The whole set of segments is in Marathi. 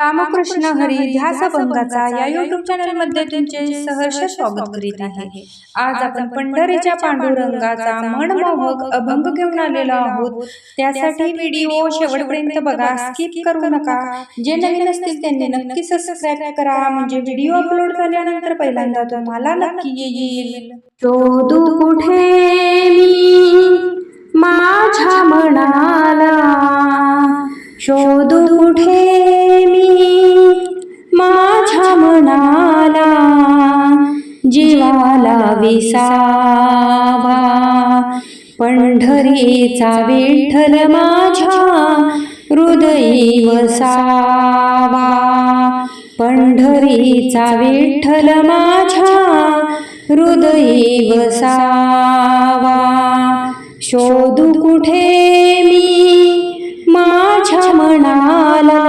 रामकृष्ण हरी ध्यास अभंगाचा या युट्यूब चॅनलमध्ये तुमचे सहर्ष स्वागत करीत आहे. आज आपण पंढरीच्या पांडुरंगाचा मनमोहक अभंग घेऊन आलेलो आहोत. त्यासाठी व्हिडिओ शेवटपर्यंत बघा स्किप करू नका. जे नवीन असतील त्यांनी नक्की सबस्क्राईब करा. म्हणजे व्हिडिओ अपलोड झाल्यानंतर पहिल्यांदा तुम्हाला नक्की येईल. शोधू कुठे मी? माझ्या म्हणाला शोधू कुठे विसावा पंढरीचा विठ्ठल माझ्या हृदयी वसावा पंढरीचा विठ्ठल माझ्या हृदयी वसावा शोधू कुठे मी? माझ्या मनाला.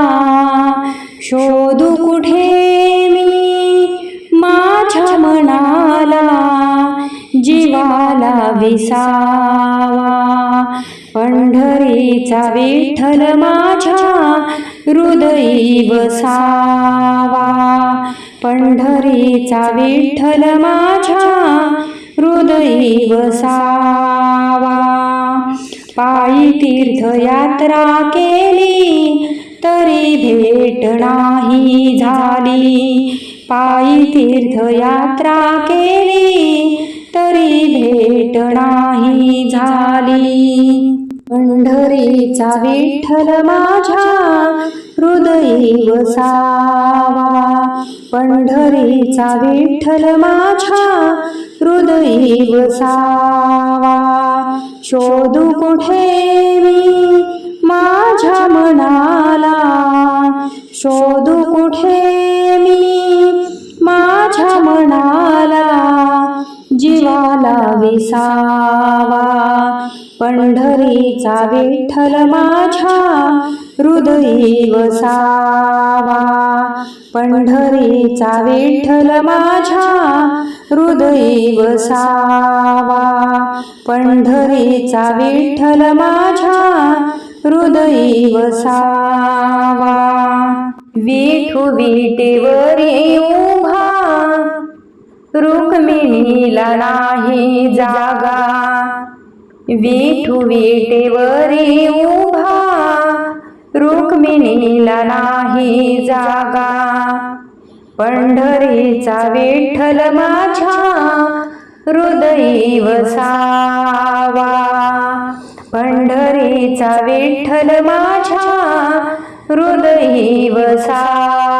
शोधू कुठे मी? माझ्या मना जीवाला विसावा. पंढरीचा विठ्ठल माझ्या हृदयी वसावा पंढरीचा विठ्ठल माझ्या हृदयी वसावा पायी तीर्थयात्रा केली तरी भेट नाही झाली. पायी तीर्थयात्रा केली तरी भेट नाही झाली. पंढरीचा विठ्ठल माझ्या हृदयी वसावा पंढरीचा विठ्ठल माझ्या हृदयी वसावा शोधू कुठे मी? माझ्या मनाला विसावा पंढरीचा विठ्ठल माझ्या हृदयी वसावा पंढरीचा विठ्ठल माझ्या हृदयी वसावा पंढरीचा विठ्ठल माझ्या हृदयी वसावा विठू विटेवरी उभा रुक्मिणीला नाही जागा. विठू विटेवरी उभा. रुक्मिणीला नाही जागा. पंढरीचा विठ्ठल माझ्या हृदयी वसावा पंढरीचा विठ्ठल माझ्या हृदयी वसावा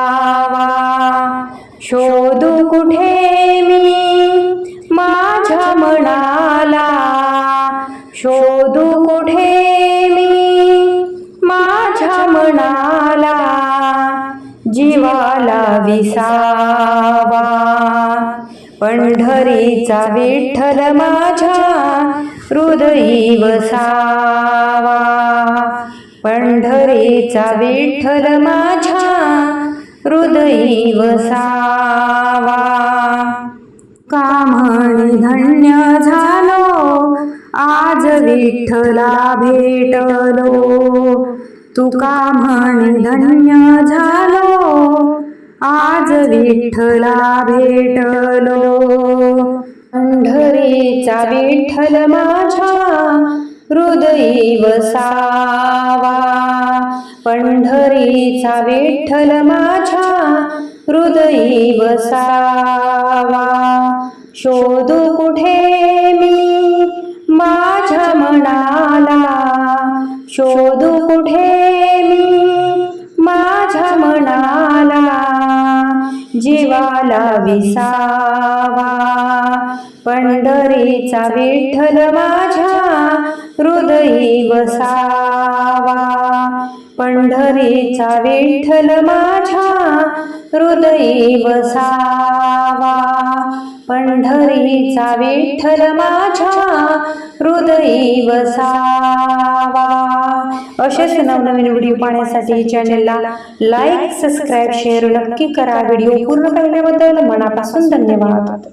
शोधू कुठे मी? माझ्या मनाला. शोधू कुठे मी? माझ्या मनाला. जीवाला विसावा. पंढरीचा विठ्ठल माझ्या हृदयी वसावा पंढरीचा विठ्ठल माझ्या हृदयी वसावा कामणी धन्य झालो? आज विठ्ठला भेटलो. तुका म्हणे धन्य झालो? आज विठ्ठला भेटलो. पंढरीचा विठ्ठल माझ्या हृदयी वसावा पंढरीचा विठ्ठल माझ्या हृदयी बसावा. शोधू कुठे मी? माझ्या मनाला. शोधू कुठे मी? माझ्या मनाला. जीवाला विसावा. पंढरीचा विठ्ठल माझ्या हृदयी बसावा. पंढरीचा विठ्ठल माझ्या हृदयी वसावा पंढरीचा विठ्ठल माझ्या हृदयी वसावा असेच नवनवीन व्हिडिओ पाहण्यासाठी चॅनलला लाईक सबस्क्राईब शेअर नक्की करा. व्हिडिओ पूर्ण पाहिल्याबद्दल मनापासून धन्यवाद.